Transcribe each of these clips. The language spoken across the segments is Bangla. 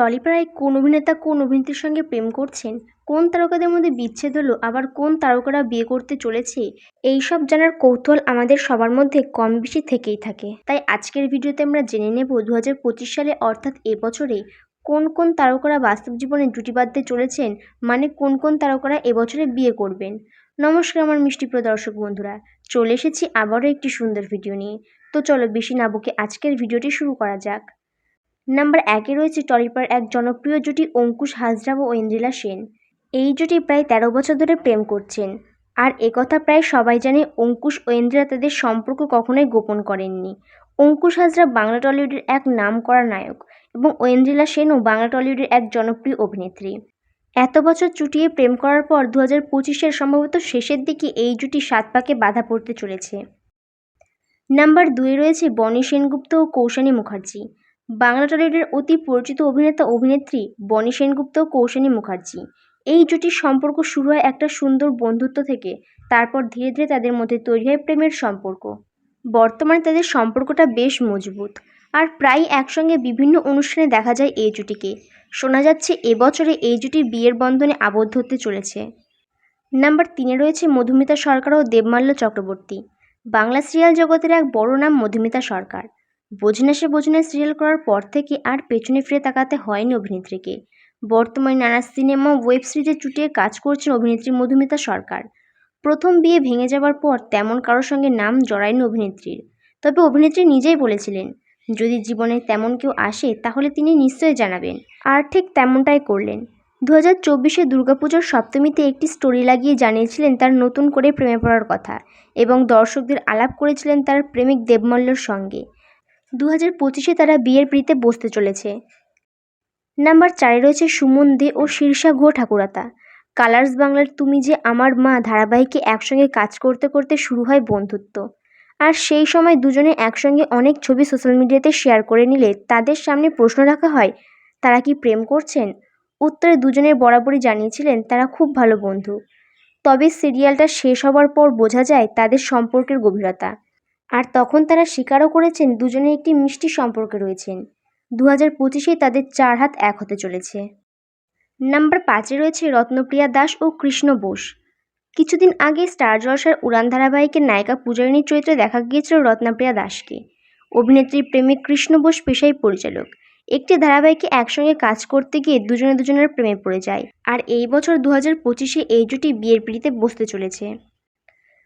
টলিপাড়ায় কোন অভিনেতা কোন অভিনেত্রীর সঙ্গে প্রেম করছেন? কোন তারকাদের মধ্যে বিচ্ছেদ হলো? আবার কোন তারকারা বিয়ে করতে চলেছে? এইসব জানার কৌতূহল আমাদের সবার মধ্যে কম বেশি থেকেই থাকে। তাই আজকের ভিডিওতে আমরা জেনে নেব দু হাজার পঁচিশ সালে অর্থাৎ এবছরে কোন কোন তারকারা বাস্তব জীবনে জুটি বাঁধতে চলেছেন? মানে কোন কোন তারকারা এবছরে বিয়ে করবেন? নমস্কার আমার মিষ্টিপ্রিয় দর্শক বন্ধুরা। চলে এসেছি আবারও একটি সুন্দর ভিডিও নিয়ে। তো চলো বেশি না বকে আজকের ভিডিওটি শুরু করা যাক। নাম্বার একে রয়েছে টলিপার এক জনপ্রিয় জুটি অঙ্কুশ হাজরা ও ঐন্দ্রিলা সেন। এই জুটি প্রায় তেরো বছর ধরে প্রেম করছেন। আর একথা প্রায় সবাই জানে অঙ্কুশ ও ঐন্দ্রিলা তাদের সম্পর্ক কখনোই গোপন করেননি। অঙ্কুশ হাজরা বাংলা টলিউডের এক নামকরা নায়ক এবং ঐন্দ্রিলা সেনও বাংলা টলিউডের এক জনপ্রিয় অভিনেত্রী। এত বছর চুটিয়ে প্রেম করার পর দু হাজার পঁচিশের সম্ভবত শেষের দিকে এই জুটি সাত পাকে বাধা পড়তে চলেছে। নাম্বার দুয়ে রয়েছে বনি সেনগুপ্ত ও কৌশানী মুখার্জি। বাংলা টলিউডের অতি পরিচিত অভিনেতা অভিনেত্রী বনি সেনগুপ্ত ও কৌশানী মুখার্জি। এই জুটির সম্পর্ক শুরু হয় একটা সুন্দর বন্ধুত্ব থেকে, তারপর ধীরে ধীরে তাদের মধ্যে তৈরি হয় প্রেমের সম্পর্ক। বর্তমানে তাদের সম্পর্কটা বেশ মজবুত। আর প্রায় একসঙ্গে বিভিন্ন অনুষ্ঠানে দেখা যায় এই জুটিকে। শোনা যাচ্ছে এবছরে এই জুটির বিয়ের বন্ধনে আবদ্ধ হতে চলেছে। নাম্বার তিনে রয়েছে মধুমিতা সরকার ও দেবমাল্য চক্রবর্তী। বাংলা সিরিয়াল জগতের এক বড় নাম মধুমিতা সরকার। বোঝনা সে বোঝনা সিরিয়াল করার পর থেকে আর পেছনে ফিরে তাকাতে হয়নি অভিনেত্রীকে। বর্তমানে নানা সিনেমা ওয়েব সিরিজে চুটিয়ে কাজ করছেন অভিনেত্রী মধুমিতা সরকার। প্রথম বিয়ে ভেঙে যাওয়ার পর তেমন কারোর সঙ্গে নাম জড়ায়নি অভিনেত্রীর। তবে অভিনেত্রী নিজেই বলেছিলেন, যদি জীবনে তেমন কেউ আসে, তাহলে তিনি নিশ্চয়ই জানাবেন। আর ঠিক তেমনটাই করলেন। দু হাজার চব্বিশে দুর্গাপুজোর সপ্তমীতে একটি স্টোরি লাগিয়ে জানিয়েছিলেন তার নতুন করে প্রেমে পড়ার কথা এবং দর্শকদের আলাপ করেছিলেন তার প্রেমিক দেবমল্লর সঙ্গে। দু হাজার পঁচিশে তারা বিয়ের পিড়িতে বসতে চলেছে। নাম্বার চারে রয়েছে সুমন দে ও শীর্ষা গুহ ঠাকুরাতা। কালার্স বাংলার তুমি যে আমার মা ধারাবাহিকে একসঙ্গে কাজ করতে করতে শুরু হয় বন্ধুত্ব। আর সেই সময় দুজনে একসঙ্গে অনেক ছবি সোশ্যাল মিডিয়াতে শেয়ার করে নিলে তাদের সামনে প্রশ্ন রাখা হয়, তারা কি প্রেম করছেন? উত্তরে দুজনের বরাবরই জানিয়েছিলেন, তারা খুব ভালো বন্ধু। তবে সিরিয়ালটা শেষ হবার পর বোঝা যায় তাদের সম্পর্কের গভীরতা। আর তখন তারা স্বীকারও করেছেন দুজনে একটি মিষ্টি সম্পর্কে রয়েছেন। দু হাজার পঁচিশেই তাদের চার হাত এক হতে চলেছে। নাম্বার পাঁচে রয়েছে রত্নপ্রিয়া দাস ও কৃষ্ণ বোস। কিছুদিন আগে স্টার জলসার উড়ান ধারাবাহিকের নায়িকা পূজারিণীর চরিত্রে দেখা গিয়েছিল রত্নপ্রিয়া দাসকে। অভিনেত্রীর প্রেমিক কৃষ্ণ বোস পেশাই পরিচালক। একটি ধারাবাহিকে একসঙ্গে কাজ করতে গিয়ে দুজনে দুজনের প্রেমে পড়ে যায়। আর এই বছর দু হাজার পঁচিশে এই জুটি বিয়ের পিড়িতে বসতে চলেছে।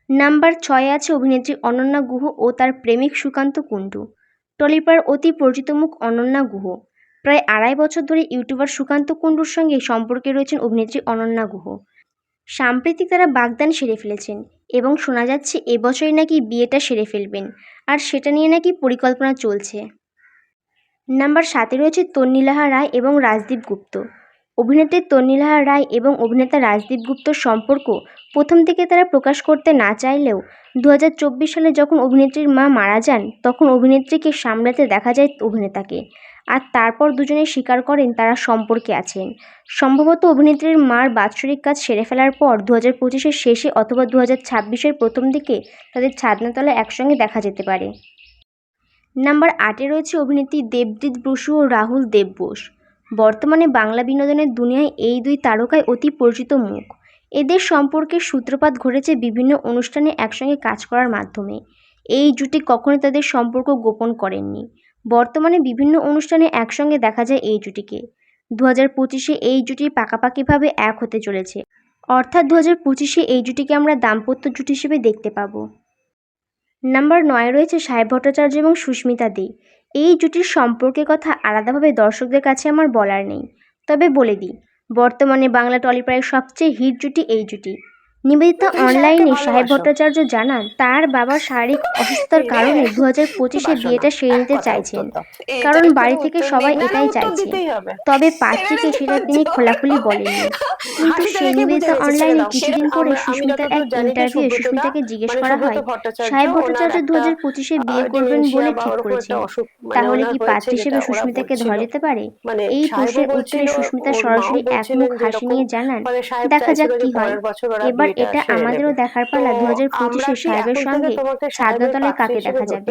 নাম্বার ছয়ে আছে অভিনেত্রী অনন্যা গুহ ও তার প্রেমিক সুকান্ত কুণ্ডু। টলিপাড়ার অতি পরিচিত মুখ অনন্যা গুহ। প্রায় আড়াই বছর ধরে ইউটিউবার সুকান্ত কুণ্ডুর সঙ্গে সম্পর্কে রয়েছেন অভিনেত্রী অনন্যা গুহ। সাম্প্রতিক তারা বাগদান সেরে ফেলেছেন এবং শোনা যাচ্ছে এবছরই নাকি বিয়েটা সেরে ফেলবেন আর সেটা নিয়ে নাকি পরিকল্পনা চলছে। নাম্বার সাতে রয়েছে তন্নিলাহা রায় এবং রাজদীপ গুপ্ত। অভিনেত্রী তন্নিলাহা রায় এবং অভিনেতা রাজদীপ গুপ্তর সম্পর্ক প্রথম থেকে তারা প্রকাশ করতে না চাইলেও দু হাজার চব্বিশ সালে যখন অভিনেত্রীর মা মারা যান, তখন অভিনেত্রীকে সামলাতে দেখা যায় অভিনেতাকে। আর তারপর দুজনে স্বীকার করেন তারা সম্পর্কে আছেন। সম্ভবত অভিনেত্রীর মার বাৎসরিক কাজ সেরে ফেলার পর দু হাজার পঁচিশের শেষে অথবা দু হাজার ছাব্বিশের প্রথম দিকে তাদের ছাদনাতলা একসঙ্গে দেখা যেতে পারে। নাম্বার আটে রয়েছে অভিনেত্রী দেবজিৎ বসু ও রাহুল দেব বোস। বর্তমানে বাংলা বিনোদনের দুনিয়ায় এই দুই তারকায় অতি পরিচিত মুখ। এদের সম্পর্কের সূত্রপাত ঘটেছে বিভিন্ন অনুষ্ঠানে একসঙ্গে কাজ করার মাধ্যমে। এই জুটি কখনো তাদের সম্পর্ক গোপন করেননি। বর্তমানে বিভিন্ন অনুষ্ঠানে একসঙ্গে দেখা যায় এই জুটিকে। দু হাজার পঁচিশে এই জুটি পাকাপাকিভাবে এক হতে চলেছে। অর্থাৎ দু হাজার পঁচিশে এই জুটিকে আমরা দাম্পত্য জুটি হিসেবে দেখতে পাবো। নাম্বার নয় রয়েছে সাহেব ভট্টাচার্য এবং সুস্মিতা দে। এই জুটির সম্পর্কের কথা আলাদাভাবে দর্শকদের কাছে আমার বলার নেই। তবে বলে দিই, বর্তমানে বাংলা টলিপাড়ায় সবচেয়ে হিট জুটি এই জুটি। নিবেদিতা অনলাইনে সাহেব ভট্টাচার্য জানান তার বাবার শারীরিক অসুস্থতার কারণে দু হাজার পঁচিশে বিয়েটা সেরে নিতে চাইছেন। কারণ বাড়ি থেকে সবাই এটাই চাইছে। তবে পাত্রীকে সেটা তিনি খোলাখুলি বলেননি। কিন্তু সেই নিবেদিতা অনলাইনে কিছুদিন পরে সুস্মিতার এক ইন্টারভিউ সুস্মিতাকে জিজ্ঞেস করা হয় সাহেব ভট্টাচার্য দু হাজার পঁচিশে বিয়ে করবেন বলে ঠিক করেছেন। তাহলে কি পাত্রী হিসেবে সুস্মিতাকে ধরা যেতে পারে? এই প্রশ্নের উত্তরে সুস্মিতা সরাসরি এক মুখ হাসি নিয়ে জানান দেখা যাক কি হয় এবার এটা আমাদেরও দেখার পালা দু হাজার পঁচিশে সাহেবের সঙ্গে সাদনাতলায় কাকে দেখা যাবে?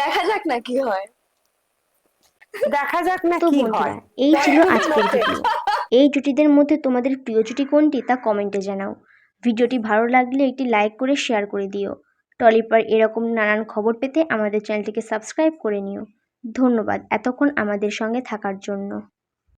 দেখা যাক না কি হয়। দেখা যাক না কি হয়। এই ছিল আজকের ভিডিও এই জুটিদের মধ্যে তোমাদের প্রিয় জুটি কোনটি তা কমেন্টে জানাও। ভিডিওটি ভালো লাগলে একটি লাইক করে শেয়ার করে দিও। টলিপার এরকম নানান খবর পেতে আমাদের চ্যানেলটিকে সাবস্ক্রাইব করে নিও। ধন্যবাদ এতক্ষণ আমাদের সঙ্গে থাকার জন্য।